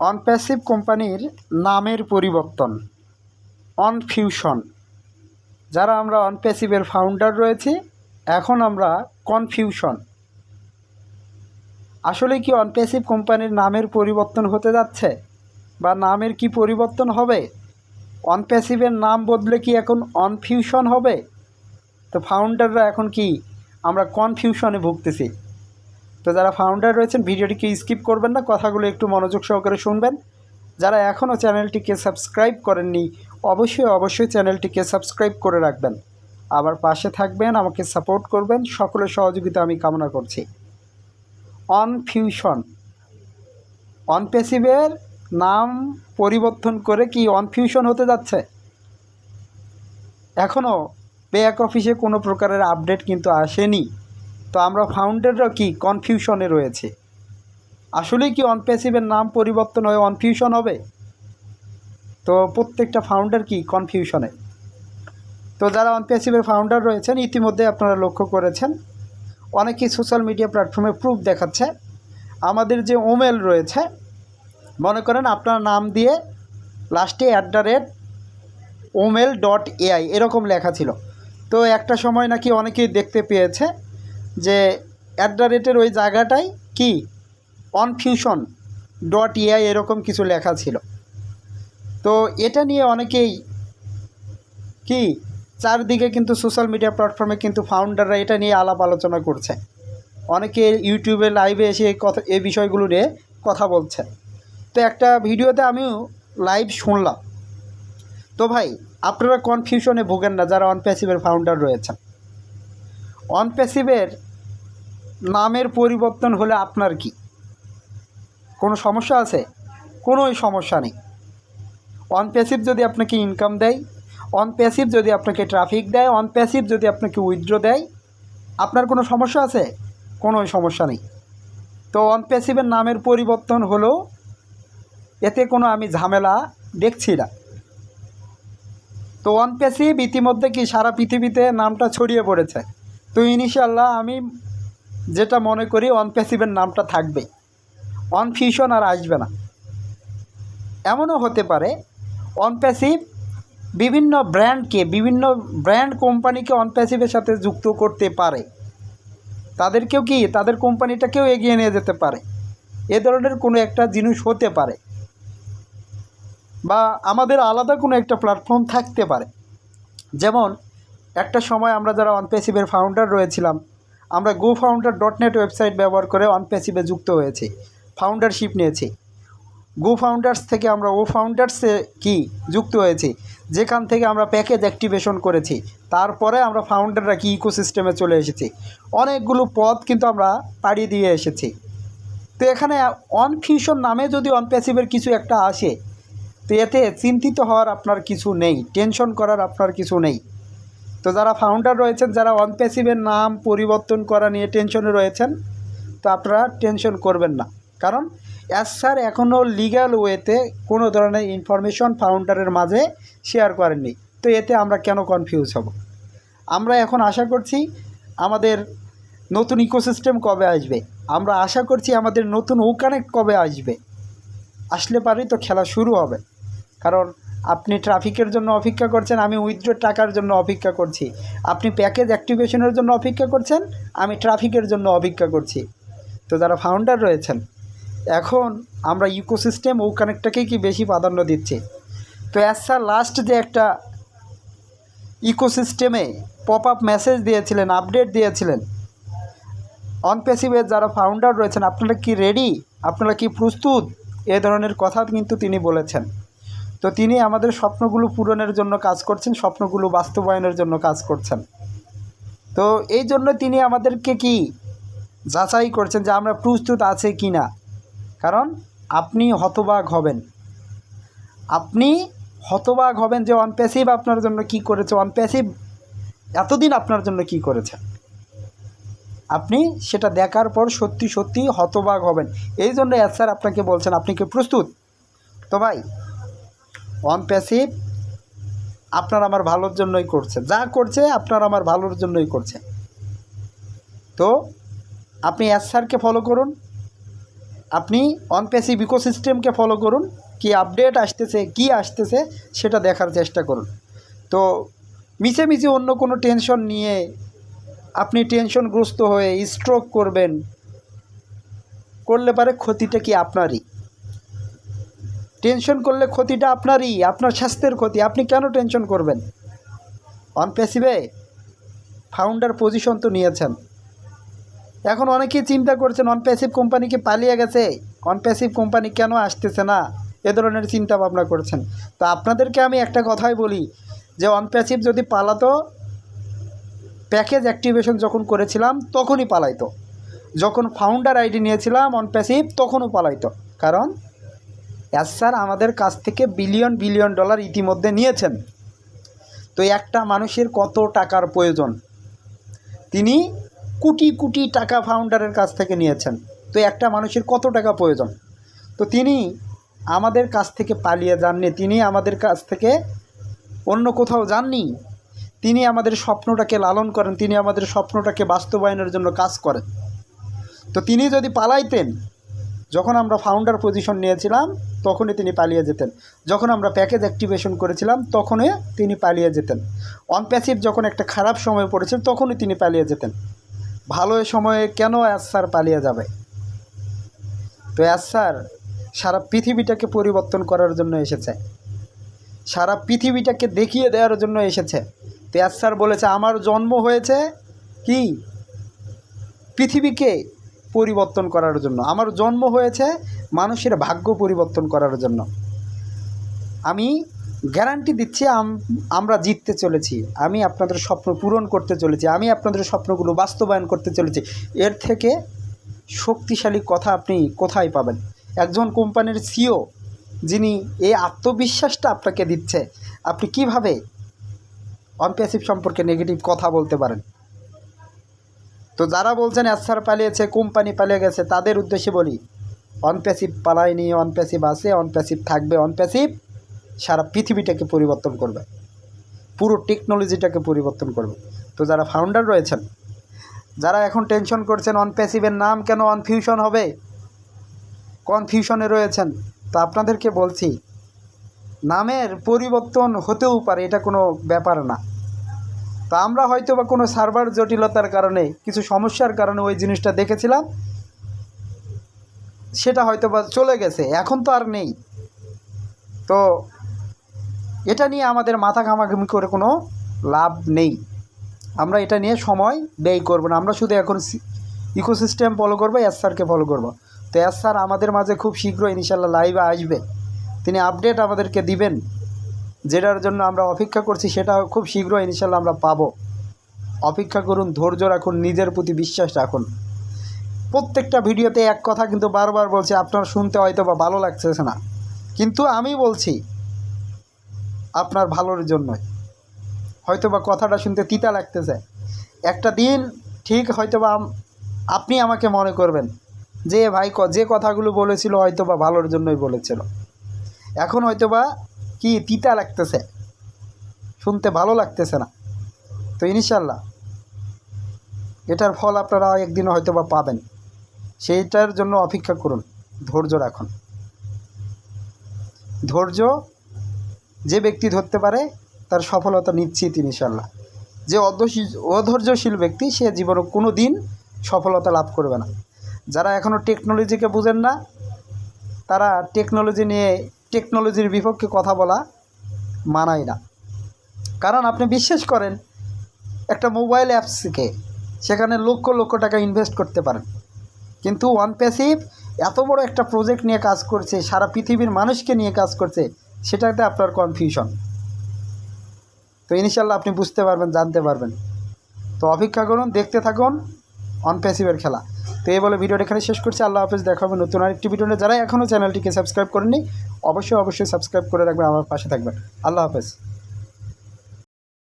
অনপ্যাসিভ কোম্পানির নামের পরিবর্তন অনফিউশন যারা আমরা অনপ্যাসিভের ফাউন্ডার রয়েছি, এখন আমরা কনফিউশন আসলে কি অনপ্যাসিভ কোম্পানির নামের পরিবর্তন হতে যাচ্ছে? বা নামের কি পরিবর্তন হবে? অনপ্যাসিভের নাম বদলে কি এখন অনফিউশন হবে? তো ফাউন্ডাররা এখন কি? আমরা কনফিউশনে ভুগতেছি। তো যারা ফাউন্ডার রয়েছেন, ভিডিওটিকে স্কিপ করবেন না, কথাগুলো একটু মনোযোগ সহকারে শুনবেন। যারা এখনও চ্যানেলটিকে সাবস্ক্রাইব করেননি, অবশ্যই অবশ্যই চ্যানেলটিকে সাবস্ক্রাইব করে রাখবেন। আবার পাশে থাকবেন, আমাকে সাপোর্ট করবেন, সকলের সহযোগিতা আমি কামনা করছি। অনফিউশন অনপেসিভের নাম পরিবর্তন করে কি অনফিউশন হতে যাচ্ছে? এখনও ব্যাক অফিসে কোনো প্রকারের আপডেট কিন্তু আসেনি। তো আমরা ফাউন্ডাররা কি? কনফিউশনে রয়েছে। আসলেই কি অনপ্যাসিভের নাম পরিবর্তন হয়ে অনফিউশন হবে? তো প্রত্যেকটা ফাউন্ডার কি? কনফিউশনে তো যারা অনপ্যাসিভের ফাউন্ডার রয়েছেন, ইতিমধ্যে আপনারা লক্ষ্য করেছেন অনেকেই সোশ্যাল মিডিয়া প্ল্যাটফর্মে প্রুফ দেখাচ্ছে। আমাদের যে ওমেল রয়েছে, মনে করেন আপনার নাম দিয়ে লাস্টে at the rate omail dot AI এরকম লেখা ছিল। তো একটা সময় নাকি অনেকেই দেখতে পেয়েছে যে অ্যাট দ্য রেটের ওই জায়গাটায় কি? অনফিউশন ডট এআই এরকম কিছু লেখা ছিল। তো এটা নিয়ে অনেকেই কি? চারদিকে কিন্তু সোশ্যাল মিডিয়া প্ল্যাটফর্মে কিন্তু ফাউন্ডাররা এটা নিয়ে আলাপ আলোচনা করছে। অনেকে ইউটিউবে লাইভে এসে কথা, এই বিষয়গুলো নিয়ে কথা বলছে। তো একটা ভিডিওতে আমিও লাইভ শুনলাম। তো ভাই, আপনারা কনফিউশনে ভোগেন না, যারা অনপ্যাসিভের ফাউন্ডার রয়েছেন। অনপ্যাসিভের নামের পরিবর্তন হলে আপনার কি? কোনো সমস্যা আছে? কোনোই সমস্যা নেই। অনপ্যাসিভ যদি আপনাকে ইনকাম দেয় অনপ্যাসিভ যদি আপনাকে ট্রাফিক দেয় অনপ্যাসিভ যদি আপনাকে উইথড্র দেয়, আপনার কোনো সমস্যা আছে? কোনো সমস্যা নেই। তো অনপ্যাসিভের নামের পরিবর্তন হলো এতে কোনো আমি ঝামেলা দেখছি না। তো অনপ্যাসিভ ইতিমধ্যে কি সারা পৃথিবীতে নামটা ছড়িয়ে পড়েছে? তো ইনিশাল্লাহ আমি যেটা মনে করি অনপ্যাসিভের নামটা থাকবে অনফিউশন আর আসবে না। এমনও হতে পারে অনপ্যাসিভ বিভিন্ন ব্র্যান্ডকে বিভিন্ন ব্র্যান্ড কোম্পানিকে অনপ্যাসিভের সাথে যুক্ত করতে পারে। তাদেরকেও কি, তাদের কোম্পানিটাকেও এগিয়ে নিয়ে যেতে পারে। এ ধরনের কোনো একটা জিনিস হতে পারে। বা আমাদের আলাদা কোনো একটা প্ল্যাটফর্ম থাকতে পারে। যেমন একটা সময় আমরা যারা অনপ্যাসিভের ফাউন্ডার রয়েছিলাম আমরা go founder dot net website ব্যবহার করে অনপ্যাসিভে যুক্ত হয়েছি ফাউন্ডারশিপ নিয়েছি। গো ফাউন্ডার্স থেকে আমরা ও ফাউন্ডার্সে কি যুক্ত হয়েছি, যেখান থেকে আমরা প্যাকেজ অ্যাক্টিভেশন করেছি, তারপরে আমরা ফাউন্ডাররা কি ইকোসিস্টেমে চলে এসেছি, অনেকগুলো পথ কিন্তু আমরা পাড়ি দিয়ে এসেছি। তো এখানে অনফিউশন নামে যদি অনপ্যাসিভের কিছু একটা আসে, তো এতে চিন্তিত হওয়ার আপনার কিছু নেই টেনশন করার আপনার কিছু নেই। তো যারা ফাউন্ডার রয়েছেন, যারা অনপ্যাসিভের নাম পরিবর্তন করা নিয়ে টেনশনে রয়েছেন, তো আপনারা টেনশন করবেন না। কারণ অ্যাজ স্যার এখনও লিগ্যাল ওয়েতে কোনো ধরনের ইনফরমেশন ফাউন্ডারের মাঝে শেয়ার করেননি। তো এতে আমরা কেন কনফিউজ হব? আমরা এখন আশা করছি আমাদের নতুন ইকোসিস্টেম কবে আসবে? আমরা আশা করছি আমাদের নতুন ও কানেক্ট কবে আসবে? আসলে পারেই তো খেলা শুরু হবে। কারণ আপনি ট্রাফিকের জন্য অপেক্ষা করছেন, আমি উইথড্র টাকার জন্য অপেক্ষা করছি। আপনি প্যাকেজ অ্যাক্টিভেশনের জন্য অপেক্ষা করছেন, আমি ট্রাফিকের জন্য অপেক্ষা করছি। তো যারা ফাউন্ডার রয়েছেন, এখন আমরা ইকোসিস্টেম ও কানেক্টটাকেই কি বেশি প্রাধান্য দিচ্ছি? তো অ্যাজ স্যার লাস্ট যে একটা ইকোসিস্টেমে পপ আপ মেসেজ দিয়েছিলেন আপডেট দিয়েছিলেন অনপ্যাসিভের যারা ফাউন্ডার রয়েছেন, আপনারা কি রেডি আপনারা কি প্রস্তুত? এ ধরনের কথা কিন্তু তিনি বলেছেন। তো তিনি আমাদের স্বপ্নগুলো পূরণের জন্য কাজ করছেন, স্বপ্নগুলো বাস্তবায়নের জন্য কাজ করছেন। তো এই জন্য তিনি আমাদেরকে কি যাচাই করছেন যে আমরা প্রস্তুত আছে কি না? কারণ আপনি হতবাক হবেন। আপনি হতবাক হবেন যে অনপ্যাসিভ আপনার জন্য কি করেছে অনপ্যাসিভ এতদিন আপনার জন্য কি করেছে। আপনি সেটা দেখার পর সত্যি সত্যি হতবাক হবেন। এই জন্য স্যার আপনাকে বলছেন, আপনি কি প্রস্তুত? তো ভাই অনপ্যাসিভ আপনার আমার ভালোর জন্যই করছে। যা করছে, আপনার আমার ভালোর জন্যই করছে। তো, আপনি এস স্যারকে ফলো করুন। আপনি অনপ্যাসিভ ইকোসিস্টেমকে ফলো করুন। কি আপডেট আসতেছে, কি আসতেছে, সেটা দেখার চেষ্টা করুন। তো মিছে মিছে অন্য কোনো টেনশন নিয়ে আপনি টেনশনগ্রস্ত হয়ে স্ট্রোক করবেন, করলে পারে ক্ষতিটা কি আপনারই? টেনশন করলে ক্ষতিটা আপনারই, আপনার স্বাস্থ্যের ক্ষতি। আপনি কেন টেনশন করবেন? অনপ্যাসিভে ফাউন্ডার পজিশন তো নিয়েছেন। এখন অনেকেই চিন্তা করছেন অনপ্যাসিভ কোম্পানিকে পালিয়ে গেছে? অনপ্যাসিভ কোম্পানি কেন আসতেছে না? এ ধরনের চিন্তা ভাবনা করছেন। তো আপনাদেরকে আমি একটা কথাই বলি, যে অনপ্যাসিভ যদি পালাতো প্যাকেজ অ্যাক্টিভেশন যখন করেছিলাম, তখনই পালাইতো। যখন ফাউন্ডার আইডি নিয়েছিলাম অনপ্যাসিভ তখনও পালাইতো। কারণ স্যার আমাদের কাছ থেকে বিলিয়ন বিলিয়ন ডলার ইতিমধ্যে নিয়েছেন। তো একটা মানুষের কত টাকার প্রয়োজন? তিনি কোটি কোটি টাকা ফাউন্ডারের কাছ থেকে নিয়েছেন। তো একটা মানুষের কত টাকা প্রয়োজন? তো তিনি আমাদের কাছ থেকে পালিয়ে যাননি, তিনি আমাদের কাছ থেকে অন্য কোথাও যাননি। তিনি আমাদের স্বপ্নটাকে লালন করেন, তিনি আমাদের স্বপ্নটাকে বাস্তবায়নের জন্য কাজ করেন। তো তিনি যদি পালাইতেন যখন আমরা ফাউন্ডার পজিশন নিয়েছিলাম, তখনই তিনি পালিয়ে যেতেন। যখন আমরা প্যাকেজ অ্যাক্টিভেশন করেছিলাম, তখনই তিনি পালিয়ে যেতেন। অনপ্যাসিভ যখন একটা খারাপ সময় পড়েছিল, তখনই তিনি পালিয়ে যেতেন। ভালো সময়ে কেন স্যার পালিয়ে যাবে? তো স্যার সারা পৃথিবীটাকে পরিবর্তন করার জন্য এসেছে। সারা পৃথিবীটাকে দেখিয়ে দেওয়ার জন্য এসেছে। তো স্যার বলেছে, আমার জন্ম হয়েছে কি? পৃথিবীকে পরিবর্তন করার জন্য। আমার জন্ম হয়েছে মানুষের ভাগ্য পরিবর্তন করার জন্য। আমি গ্যারান্টি দিচ্ছি, আম- আমরা জিততে চলেছি। আমি আপনাদের স্বপ্ন পূরণ করতে চলেছি। আমি আপনাদের স্বপ্নগুলো বাস্তবায়ন করতে চলেছি। এর থেকে শক্তিশালী কথা আপনি কোথায় পাবেন? একজন কোম্পানির সিও যিনি এই আত্মবিশ্বাসটা আপনাকে দিচ্ছে, আপনি কীভাবে অনপ্যাসিভ সম্পর্কে নেগেটিভ কথা বলতে পারেন? তো যারা বলছেন এসআর পালিয়েছে, কোম্পানি পালিয়ে গেছে, তাদের উদ্দেশ্যে বলি অনপ্যাসিভ পালায়নি অনপ্যাসিভ আছে অনপ্যাসিভ থাকবে অনপ্যাসিভ সারা পৃথিবীটাকে পরিবর্তন করবে। পুরো টেকনোলজিটাকে পরিবর্তন করবে। তো যারা ফাউন্ডার রয়েছেন, যারা এখন টেনশন করছেন অনপ্যাসিভের নাম কেন অনফিউশন হবে কনফিউশনে রয়েছেন, তো আপনাদেরকে বলছি, নামের পরিবর্তন হতেও পারে, এটা কোনো ব্যাপার না। তা আমরা হয়তো বা কোনো সার্ভার জটিলতার কারণে, কিছু সমস্যার কারণে ওই জিনিসটা দেখেছিলাম। সেটা হয়তো বা চলে গেছে, এখন তো আর নেই। তো এটা নিয়ে আমাদের মাথা ঘামাঘামি করে কোনো লাভ নেই। আমরা এটা নিয়ে সময় ব্যয় করব না, আমরা শুধু এখন ইকোসিস্টেম ফলো করব, এস স্যারকে ফলো করব। তো এস স্যার আমাদের মাঝে খুব শীঘ্রই ইনশাল্লাহ লাইভে আসবে। তিনি আপডেট আমাদেরকে দিবেন। যেটার জন্য আমরা অপেক্ষা করছি সেটা খুব শীঘ্রই ইনশাল্লাহ আমরা পাবো। অপেক্ষা করুন, ধৈর্য রাখুন, নিজের প্রতি বিশ্বাস রাখুন। প্রত্যেকটা ভিডিওতে এক কথা কিন্তু বারবার বলছি, আপনার শুনতে হয়তো বা ভালো লাগতেছে না। কিন্তু আমি বলছি, আপনার ভালোর জন্যই। হয়তো বা কথাটা শুনতে তিতা লাগতেছে। একটা দিন ঠিক হয়তো বা আপনি আমাকে মনে করবেন যে ভাই যে কথাগুলো বলেছিল হয়তো বা ভালোর জন্যই বলেছিল। এখন হয়তো বা কি তিতা লাগতেছে? শুনতে ভালো লাগতেছে না। তো ইনশাল্লাহ এটার ফল আপনারা একদিন হয়তো বা পাবেন। সেইটার জন্য অপেক্ষা করুন, ধৈর্য রাখুন। ধৈর্য যে ব্যক্তি ধরতে পারে, তার সফলতা নিশ্চিত ইনশাল্লাহ যে অধৈর্যশীল ব্যক্তি, সে জীবনে কোনো দিন সফলতা লাভ করবে না। যারা এখনও টেকনোলজিকে বুঝেন না, তারা টেকনোলজি নিয়ে টেকনোলজির বিপক্ষে কথা বলা মানায় না। কারণ আপনি বিশ্বাস করেন, একটা মোবাইল অ্যাপসকে সেখানে লক্ষ লক্ষ টাকা ইনভেস্ট করতে পারেন। কিন্তু ওয়ান প্যাসিভ এত বড় একটা প্রজেক্ট নিয়ে কাজ করছে, সারা পৃথিবীর মানুষকে নিয়ে কাজ করছে, সেটাতে আপনার কনফিউশন তো ইনশাল্লাহ আপনি বুঝতে পারবেন, জানতে পারবেন। তো অপেক্ষা করুন, দেখতে থাকুন অন প্যাসিভের খেলা। তো এই বলে ভিডিওটা এখানে শেষ করছি। আল্লাহ হাফেজ দেখাবেন নতুন আরেকটি ভিডিও নিয়ে। যারা এখনও চ্যানেলটিকে সাবস্ক্রাইব করেননি অবশ্যই অবশ্যই সাবস্ক্রাইব করে রাখবেন আমার পাশে থাকবেন। আল্লাহ হাফেজ।